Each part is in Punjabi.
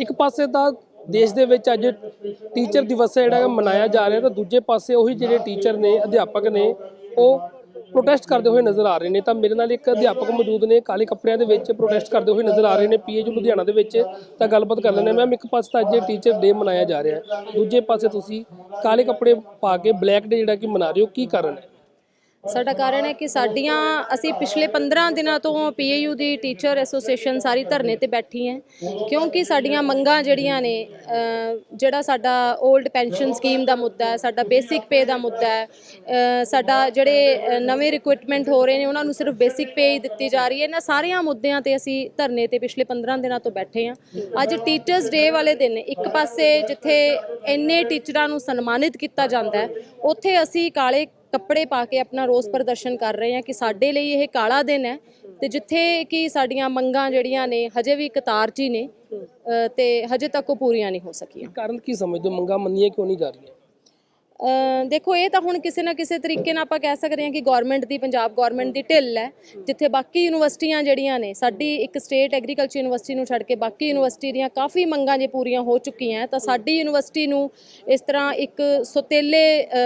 ਇੱਕ ਪਾਸੇ ਤਾਂ ਦੇਸ਼ ਦੇ ਵਿੱਚ ਅੱਜ ਟੀਚਰ ਦਿਵਸ ਹੈ ਜਿਹੜਾ ਮਨਾਇਆ ਜਾ ਰਿਹਾ ਤਾਂ ਦੂਜੇ ਪਾਸੇ ਉਹੀ ਜਿਹੜੇ ਟੀਚਰ ਨੇ, ਅਧਿਆਪਕ ਨੇ, ਉਹ ਪ੍ਰੋਟੈਸਟ ਕਰਦੇ ਹੋਏ ਨਜ਼ਰ ਆ ਰਹੇ ਨੇ। ਤਾਂ ਮੇਰੇ ਨਾਲ ਇੱਕ ਅਧਿਆਪਕ ਮੌਜੂਦ ਨੇ, ਕਾਲੇ ਕੱਪੜਿਆਂ ਦੇ ਵਿੱਚ ਪ੍ਰੋਟੈਸਟ ਕਰਦੇ ਹੋਏ ਨਜ਼ਰ ਆ ਰਹੇ ਨੇ ਪੀਏਯੂ ਲੁਧਿਆਣਾ ਦੇ ਵਿੱਚ। ਤਾਂ ਗੱਲਬਾਤ ਕਰ ਲੈਂਦੇ ਮੈਮ, ਇੱਕ ਪਾਸੇ ਤਾਂ ਅੱਜ ਟੀਚਰ ਡੇ ਮਨਾਇਆ ਜਾ ਰਿਹਾ ਦੂਜੇ ਪਾਸੇ ਤੁਸੀਂ ਕਾਲੇ ਕੱਪੜੇ ਪਾ ਕੇ ਬਲੈਕ ਡੇ ਜਿਹੜਾ ਕਿ ਮਨਾ ਰਹੇ ਹੋ, ਕੀ ਕਾਰਨ ਹੈ? ਸਾਡਾ ਕਾਰਨ ਹੈ ਕਿ ਸਾਡੀਆਂ ਅਸੀਂ ਪਿਛਲੇ 15 ਦਿਨਾਂ ਤੋਂ ਪੀਏਯੂ ਦੀ ਟੀਚਰ ਐਸੋਸੀਏਸ਼ਨ ਸਾਰੀ ਧਰਨੇ ਤੇ ਬੈਠੀ ਹੈ, ਕਿਉਂਕਿ ਸਾਡੀਆਂ ਮੰਗਾਂ ਜਿਹੜੀਆਂ ਨੇ ਜਿਹੜਾ ਸਾਡਾ 올ਡ ਪੈਨਸ਼ਨ ਸਕੀਮ ਦਾ ਮੁੱਦਾ ਹੈ, ਸਾਡਾ ਬੇਸਿਕ ਪੇ ਦਾ ਮੁੱਦਾ ਹੈ ਸਾਡਾ ਜਿਹੜੇ ਨਵੇਂ ਰਿਕਰੂਟਮੈਂਟ ਹੋ ਰਹੇ ਨੇ, ਉਹਨਾਂ ਨੂੰ ਸਿਰਫ ਬੇਸਿਕ ਪੇ ਹੀ ਦਿੱਤੀ ਜਾ ਰਹੀ ਹੈ। ਇਹਨਾਂ ਸਾਰੀਆਂ ਮੁੱਦਿਆਂ ਤੇ ਅਸੀਂ ਧਰਨੇ ਤੇ ਪਿਛਲੇ 15 ਦਿਨਾਂ ਤੋਂ ਬੈਠੇ ਹਾਂ। ਅੱਜ ਟੀਚਰਸ ਡੇ ਵਾਲੇ ਦਿਨ, ਇੱਕ ਪਾਸੇ ਜਿੱਥੇ ਇੰਨੇ ਟੀਚਰਾਂ ਨੂੰ ਸਨਮਾਨਿਤ ਕੀਤਾ ਜਾਂਦਾ ਹੈ, ਉੱਥੇ ਅਸੀਂ ਕਾਲੇ ਕੱਪੜੇ ਪਾ ਕੇ ਆਪਣਾ ਰੋਸ ਪ੍ਰਦਰਸ਼ਨ ਕਰ ਰਹੇ ਹਾਂ ਕਿ ਸਾਡੇ ਲਈ ਇਹ ਕਾਲਾ ਦਿਨ ਹੈ ਤੇ ਜਿੱਥੇ ਕਿ ਸਾਡੀਆਂ ਮੰਗਾਂ ਜਿਹੜੀਆਂ ਨੇ ਹਜੇ ਵੀ ਕਤਾਰ 'ਚ ਹੀ। ਨੇ ਤੇ ਹਜੇ ਤੱਕ ਉਹ ਪੂਰੀਆਂ ਨਹੀਂ ਹੋ ਸਕੀਆਂ। ਕਾਰਨ ਕੀ ਸਮਝਦੇ ਮੰਗਾਂ ਮੰਨੀਆਂ ਕਿਉਂ ਨਹੀਂ ਜਾ ਰਹੀਆਂ? ਦੇਖੋ, ਇਹ ਤਾਂ ਹੁਣ ਕਿਸੇ ਨਾ ਕਿਸੇ ਤਰੀਕੇ ਨਾਲ ਆਪਾਂ ਕਹਿ ਸਕਦੇ ਹਾਂ ਕਿ ਗਵਰਨਮੈਂਟ ਦੀ, ਪੰਜਾਬ ਗਵਰਨਮੈਂਟ ਦੀ ਢਿੱਲ ਹੈ, ਜਿੱਥੇ ਬਾਕੀ ਯੂਨੀਵਰਸਿਟੀਆਂ ਜਿਹੜੀਆਂ ਨੇ, ਸਾਡੀ ਇੱਕ ਸਟੇਟ ਐਗਰੀਕਲਚਰ ਯੂਨੀਵਰਸਿਟੀ ਨੂੰ ਛੱਡ ਕੇ ਬਾਕੀ ਯੂਨੀਵਰਸਿਟੀ ਦੀਆਂ ਕਾਫੀ ਮੰਗਾਂ ਜੇ ਪੂਰੀਆਂ ਹੋ ਚੁੱਕੀਆਂ ਤਾਂ ਸਾਡੀ ਯੂਨੀਵਰਸਿਟੀ ਨੂੰ ਇਸ ਤਰ੍ਹਾਂ ਇੱਕ ਸੁਤੇਲੇ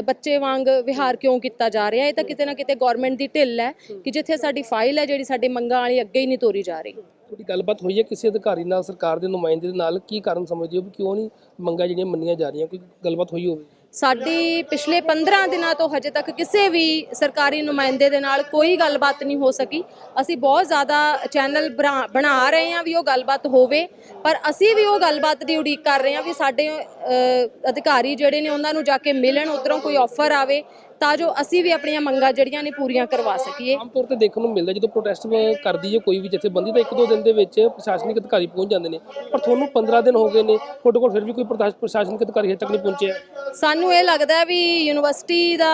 ਬੱਚੇ ਵਾਂਗ ਵਿਹਾਰ ਕਿਉਂ ਕੀਤਾ ਜਾ ਰਿਹਾ? ਇਹ ਤਾਂ ਕਿਤੇ ਨਾ ਕਿਤੇ ਗਵਰਨਮੈਂਟ ਦੀ ਢਿੱਲ ਹੈ ਕਿ ਜਿੱਥੇ ਸਾਡੀ ਫਾਈਲ ਹੈ ਜਿਹੜੀ ਸਾਡੀ ਮੰਗਾਂ ਵਾਲੀ ਅੱਗੇ ਹੀ ਨਹੀਂ ਤੋਰੀ ਜਾ ਰਹੀ। ਤੁਹਾਡੀ ਗੱਲਬਾਤ ਹੋਈ ਹੈ ਕਿਸੇ ਅਧਿਕਾਰੀ ਨਾਲ, ਸਰਕਾਰ ਦੇ ਨੁਮਾਇੰਦੇ ਦੇ ਨਾਲ, ਕੀ ਕਾਰਨ ਸਮਝਦੇ ਹੋ ਵੀ ਕਿਉਂ ਨਹੀਂ ਮੰਗਾਂ ਜਿਹੜੀਆਂ ਮੰਨੀਆਂ ਜਾ ਰਹੀਆਂ? ਕੋਈ ਗੱਲਬਾਤ ਹੋਈ ਹੋਵੇ। ਸਾਡੀ ਪਿਛਲੇ 15 ਦਿਨਾਂ ਤੋਂ ਹਜੇ ਤੱਕ ਕਿਸੇ ਵੀ ਸਰਕਾਰੀ ਨੁਮਾਇੰਦੇ ਦੇ ਨਾਲ ਕੋਈ ਗੱਲਬਾਤ ਨਹੀਂ ਹੋ ਸਕੀ। ਅਸੀਂ ਬਹੁਤ ਜ਼ਿਆਦਾ ਚੈਨਲ ਬਣਾ- ਬਣਾ ਰਹੇ ਹਾਂ ਵੀ ਉਹ ਗੱਲਬਾਤ ਹੋਵੇ, ਪਰ ਅਸੀਂ ਵੀ ਉਹ ਗੱਲਬਾਤ ਦੀ ਉਡੀਕ ਕਰ ਰਹੇ ਹਾਂ ਵੀ ਸਾਡੇ ਅਧਿਕਾਰੀ ਜਿਹੜੇ ਨੇ ਉਹਨਾਂ ਨੂੰ ਜਾ ਕੇ ਮਿਲਣ, ਉਧਰੋਂ ਕੋਈ ਆਫਰ ਆਵੇ ਤਾਂ ਜੋ ਅਸੀਂ ਵੀ ਆਪਣੀਆਂ ਮੰਗਾਂ ਜਿਹੜੀਆਂ ਨੇ ਪੂਰੀਆਂ ਕਰਵਾ ਸਕੀਏ। ਆਮ ਤੌਰ ਤੇ ਦੇਖਣ ਨੂੰ ਮਿਲਦਾ ਜਦੋਂ ਪ੍ਰੋਟੈਸਟ ਕਰਦੀ ਹੈ ਕੋਈ ਵੀ ਜਥੇਬੰਦੀ ਤਾਂ ਇੱਕ ਦੋ ਦਿਨ ਦੇ ਵਿੱਚ ਪ੍ਰਸ਼ਾਸਨਿਕ ਅਧਿਕਾਰੀ ਪਹੁੰਚ ਜਾਂਦੇ ਨੇ। ਪਰ ਤੁਹਾਨੂੰ 15 ਦਿਨ ਹੋ ਗਏ ਨੇ ਤੁਹਾਡੇ ਕੋਲ ਫਿਰ ਵੀ ਕੋਈ ਪ੍ਰਸ਼ਾਸ- ਪ੍ਰਸ਼ਾਸਨਿਕ ਅਧਿਕਾਰੀ ਹਜੇ ਤੱਕ ਨਹੀਂ ਪਹੁੰਚਿਆ ਸਾਨੂੰ ਇਹ ਲੱਗਦਾ ਵੀ ਯੂਨੀਵਰਸਿਟੀ ਦਾ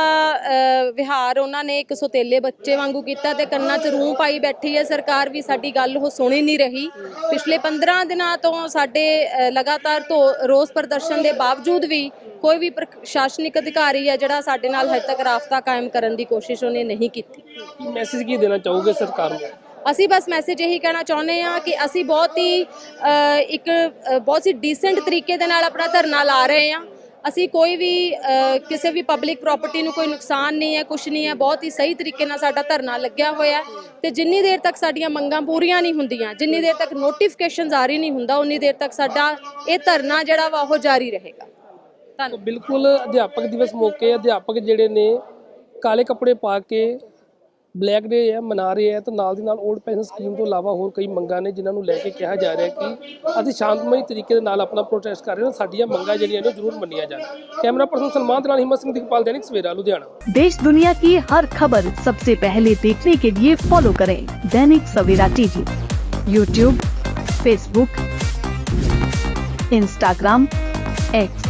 ਵਿਹਾਰ ਉਹਨਾਂ ਨੇ ਇੱਕ ਸੋਤੇਲੇ ਬੱਚੇ ਵਾਂਗੂ ਕੀਤਾ ਤੇ ਕੰਨਾਂ 'ਚ ਰੂੰ ਪਾਈ ਬੈਠੀ ਹੈ। ਸਰਕਾਰ ਵੀ ਸਾਡੀ ਗੱਲ ਉਹ ਸੁਣ ਨਹੀਂ ਰਹੀ। ਪਿਛਲੇ 15 ਦਿਨਾਂ ਤੋਂ ਸਾਡੇ ਲਗਾਤਾਰ ਤੋਂ ਰੋਸ ਪ੍ਰਦਰਸ਼ਨ ਦੇ ਬਾਵਜੂਦ ਵੀ ਕੋਈ ਵੀ ਪ੍ਰਸ਼ਾਸਨਿਕ ਅਧਿਕਾਰੀ ਹੈ ਜਿਹੜਾ ਸਾਡੇ ਨਾਲ ਹਜੇ ਤੱਕ ਰਾਫਤਾ ਕਾਇਮ ਕਰਨ ਦੀ ਕੋਸ਼ਿਸ਼ ਉਹਨੇ ਨਹੀਂ ਕੀਤੀ। ਕੀ ਮੈਸੇਜ ਕੀ ਦੇਣਾ ਚਾਹੋਗੇ ਸਰਕਾਰ ਨੂੰ? ਅਸੀਂ ਬਸ ਮੈਸੇਜ ਇਹੀ ਕਹਿਣਾ ਚਾਹੁੰਦੇ ਹਾਂ ਕਿ ਅਸੀਂ ਬਹੁਤ ਹੀ ਇੱਕ ਬਹੁਤ ਹੀ ਡੀਸੈਂਟ ਤਰੀਕੇ ਦੇ ਨਾਲ ਆਪਣਾ ਧਰਨਾ ਲਾ ਰਹੇ ਹਾਂ। ਅਸੀਂ ਕੋਈ ਵੀ ਕਿਸੇ ਵੀ ਪਬਲਿਕ ਪ੍ਰਾਪਰਟੀ ਨੂੰ ਕੋਈ ਨੁਕਸਾਨ ਨਹੀਂ ਹੈ ਕੁਝ ਨਹੀਂ ਹੈ ਬਹੁਤ ਹੀ ਸਹੀ ਤਰੀਕੇ ਨਾਲ ਸਾਡਾ ਧਰਨਾ ਲੱਗਿਆ ਹੋਇਆ ਤੇ ਜਿੰਨੀ ਦੇਰ ਤੱਕ ਸਾਡੀਆਂ ਮੰਗਾਂ ਪੂਰੀਆਂ ਨਹੀਂ ਹੁੰਦੀਆਂ ਜਿੰਨੀ ਦੇਰ ਤੱਕ ਨੋਟੀਫਿਕੇਸ਼ਨ ਜਾਰੀ ਨਹੀਂ ਹੁੰਦਾ ਉਨੀ ਦੇਰ ਤੱਕ ਸਾਡਾ ਇਹ ਧਰਨਾ ਜਿਹੜਾ ਵਾ ਉਹ ਜਾਰੀ ਰਹੇਗਾ। ਬਿਲਕੁਲ ਅਧਿਆਪਕ ਦਿਵਸ ਮੌਕੇ ਅਧਿਆਪਕ ਜਿਹੜੇ ਨੇ ਕਾਲੇ ਕੱਪੜੇ ਪਾ ਕੇ ਬਲੈਕ ਡੇ ਹੈ ਮਨਾ ਰਹੇ ਹੈ ਤੇ ਨਾਲ ਦੀ ਨਾਲ 올ਡ ਪੈਨਸ਼ਨ ਸਕੀਮ ਤੋਂ ਇਲਾਵਾ ਹੋਰ ਕਈ ਮੰਗਾਂ ਨੇ ਜਿਨ੍ਹਾਂ ਨੂੰ ਲੈ ਕੇ ਕਿਹਾ ਜਾ ਰਿਹਾ ਕਿ ਅਸੀਂ ਸ਼ਾਂਤਮਈ ਤਰੀਕੇ ਦੇ ਨਾਲ ਆਪਣਾ ਪ੍ਰੋਟੈਸਟ ਕਰ ਰਹੇ ਹਾਂ, ਸਾਡੀਆਂ ਮੰਗਾਂ ਜਿਹੜੀਆਂ ਨੇ ਜ਼ਰੂਰ ਮੰਨੀਆਂ ਜਾਣ। ਕੈਮਰਾ ਪਰਸਨ ਸਲਮਾਨ ਦੇ ਹਿੰਮਤ ਸਿੰਘ ਦਿਗਪਾਲ दैनिक ਸਵੇਰਾ, ਲੁਧਿਆਣਾ। देश दुनिया की हर खबर सबसे पहले देखने के लिए फॉलो करें Dainik Savera TV YouTube Facebook Instagram X